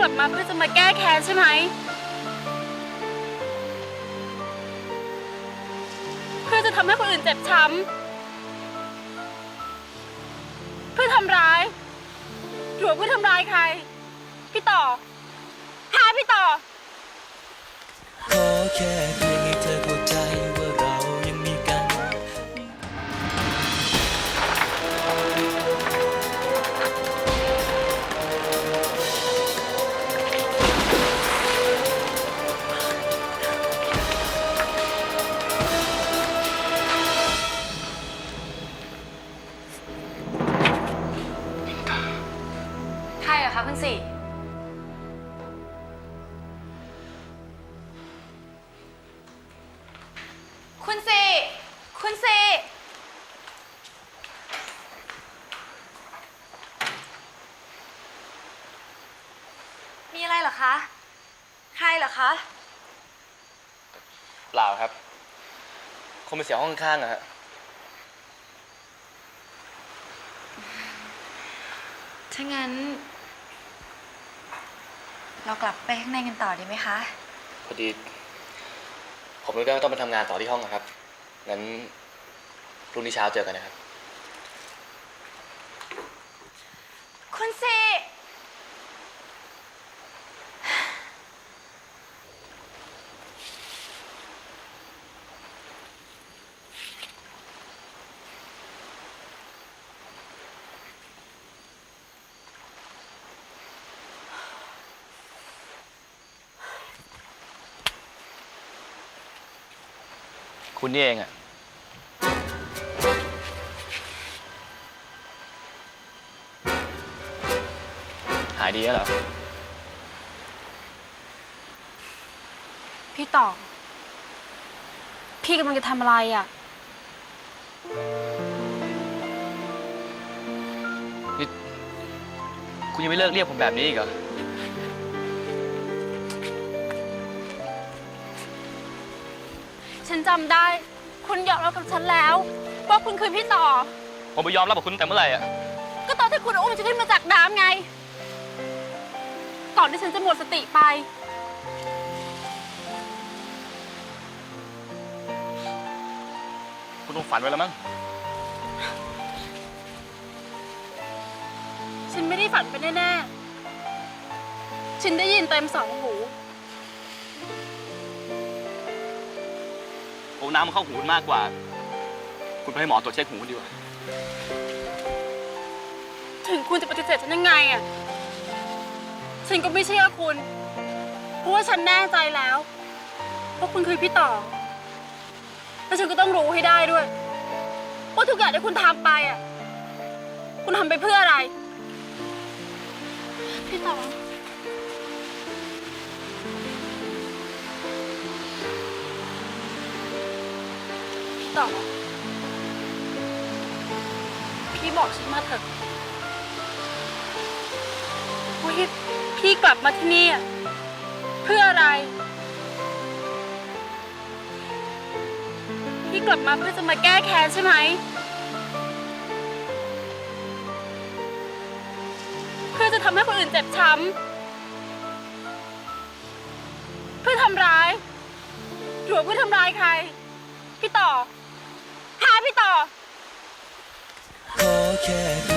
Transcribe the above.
กลับมาเพื่อจะมาแก้แค้นใช่ไหม เพื่อจะทำให้คนอื่นเจ็บช้ำ เพื่อทำร้ายหรือว่าเพื่อทำร้ายใคร พี่ต่อหาพี่ต่อขอแค่เพียง ครอะคะคุณสี่ คุณสี่ คุณสี่ มีอะไรเหรอคะ ใครเหรอคะ เปล่าครับ คงเป็นเสียงห้องข้างๆอะฮะ ถ้างั้น เรากลับไปข้างในกันต่อดีไหมคะ พอดี ผมก็ต้องไปทำงานต่อที่ห้องนะครับ งั้นพรุ่งนี้เช้าเจอกันนะครับ คุณสี่ คุณนี่เองอะหายดีแล้วเหรอ พี่ต่อพี่กำลังจะทำอะไรอะนี่คุณยังไม่เลิกเรียกผมแบบนี้อีกเหรอ ฉันจำได้ คุณยอมรับกับฉันแล้วว่าคุณคือพี่ต่อ ผมไปยอมรับกับคุณตั้งแต่เมื่อไหร่อะก็ตอนที่คุณอุ้มฉันขึ้นมาจากน้ำไง ก่อนที่ฉันจะหมดสติไป คุณคงฝันไว้แล้วมั้ง ฉันไม่ได้ฝันไปแน่ ๆ ฉันได้ยินเต็มสองหู โอ้น้ำมันเข้าหูคุณมากกว่า คุณไปให้หมอตรวจเช็คหูคุณดีกว่า ถึงคุณจะปฏิเสธฉันยังไงอะฉันก็ไม่เชื่อคุณ เพราะว่าฉันแน่ใจแล้วว่าคุณคือพี่ต่อ แล้วฉันก็ต้องรู้ให้ได้ด้วย ว่าทุกอย่างที่คุณทำไปอะคุณทำไปเพื่ออะไร พี่ต่อ ต่อ พี่บอกฉันมาเถอะว่าที่พี่กลับมาที่นี่เพื่ออะไร พี่กลับมาเพื่อจะมาแก้แค้นใช่ไหม เพื่อจะทำให้คนอื่นเจ็บช้ำ เพื่อทำร้ายหรือเพื่อทำร้ายใคร พี่ต่อหาพี่ต่อ ข